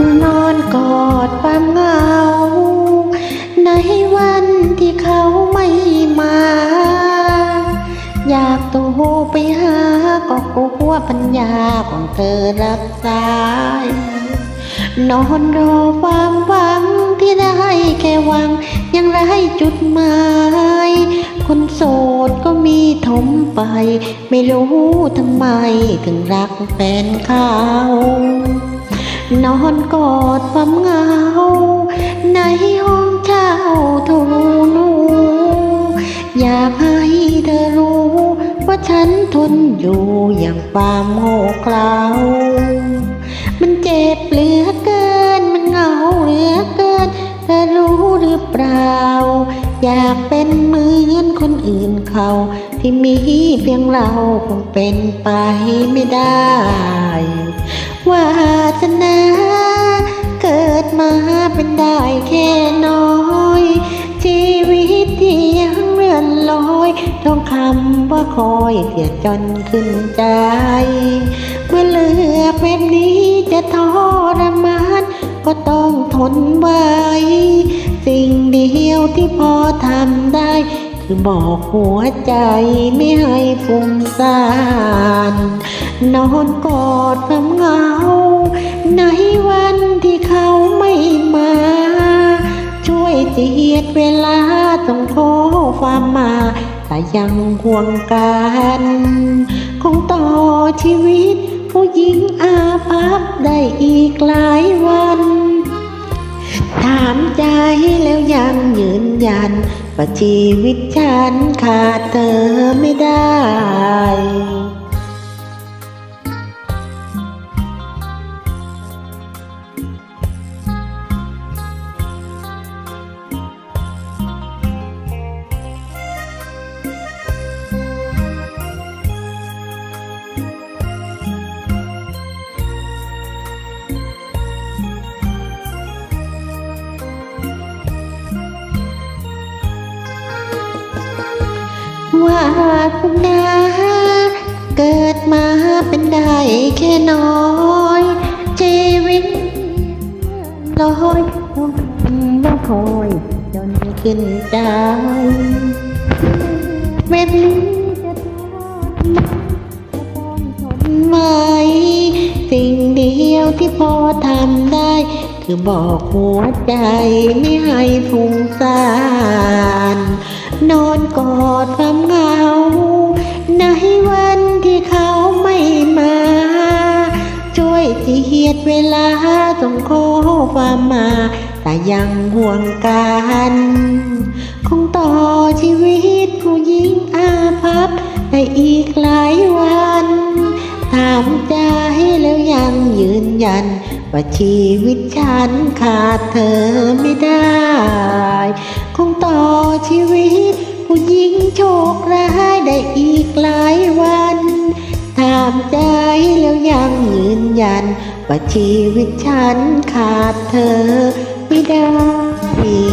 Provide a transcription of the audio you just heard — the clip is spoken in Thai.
รำเหงา ในวันที่เขาไม่มา อยากโทรไปหาก็กลัวปัญญาของเธอรักษายนอนรอความหวังที่ได้แค่หวัง ยังไร้จุดหมาย คนโสดก็มีถมไป ไม่รู้ทำไมถึงรักแฟนเขา นอนกอดความเหงา ในห้องเช่าทูนูอยากให้เธอรู้ ว่าฉันทนอยู่อย่างความโง่เขลามันเจ็บเหลือเกิน มันเหงาเหลือเกิน เธอรู้หรือเปล่า อยากเป็นเหมือนคนอื่นเขา ที่มีเพียงเราคงเป็นไปไม่ได้ วาสนาเกิดมาเป็นได้แค่น้อย ชีวิตที่ยังเลื่อนลอยท่องคำว่าคอยเสียจนขึ้นใจ เมื่อเลือกแบบนี้จะทรมานก็ต้องทนไว้ สิ่งเดียวที่พอทำได้ บอกหัวใจไม่ให้ฟุ้งซ่าน นอนกอดความเหงา ในวันที่เขาไม่มา ช่วยเจียดเวลาต้องขอความมาถ้ายังห่วงกันคงต่อชีวิต ผู้หญิงอาภัพได้อีกหลาย ใจแล้วยังยืนยันว่าชีวิตฉันขาดเธอไม่ได้ ว่าคุณนาเกิดมาเป็นได้แค่น้อย ชีวิตลอยต้องคอยจนขึ้นใจแบบนี้จะทนไหมสิ่งเดียวที่พอทำได้ คือบอกหัวใจไม่ให้ฟุ้งซ่าน นอนกอดความเหงา ในวันที่เขาไม่มา ช่วยเจียดเวลาต้องขอความมา แต่ยังห่วงกันคงต่อชีวิตผู้หญิงอาภัพได้อีกหลายวัน ถามใจแล้วยังยืนยัน ว่าชีวิตฉันขาดเธอไม่ได้ งต่อชีวิต ผู้หญิงโชคร้ายได้อีกหลายวัน ถามใจแล้วยังยืนยัน ว่าชีวิตฉันขาดเธอไม่ได้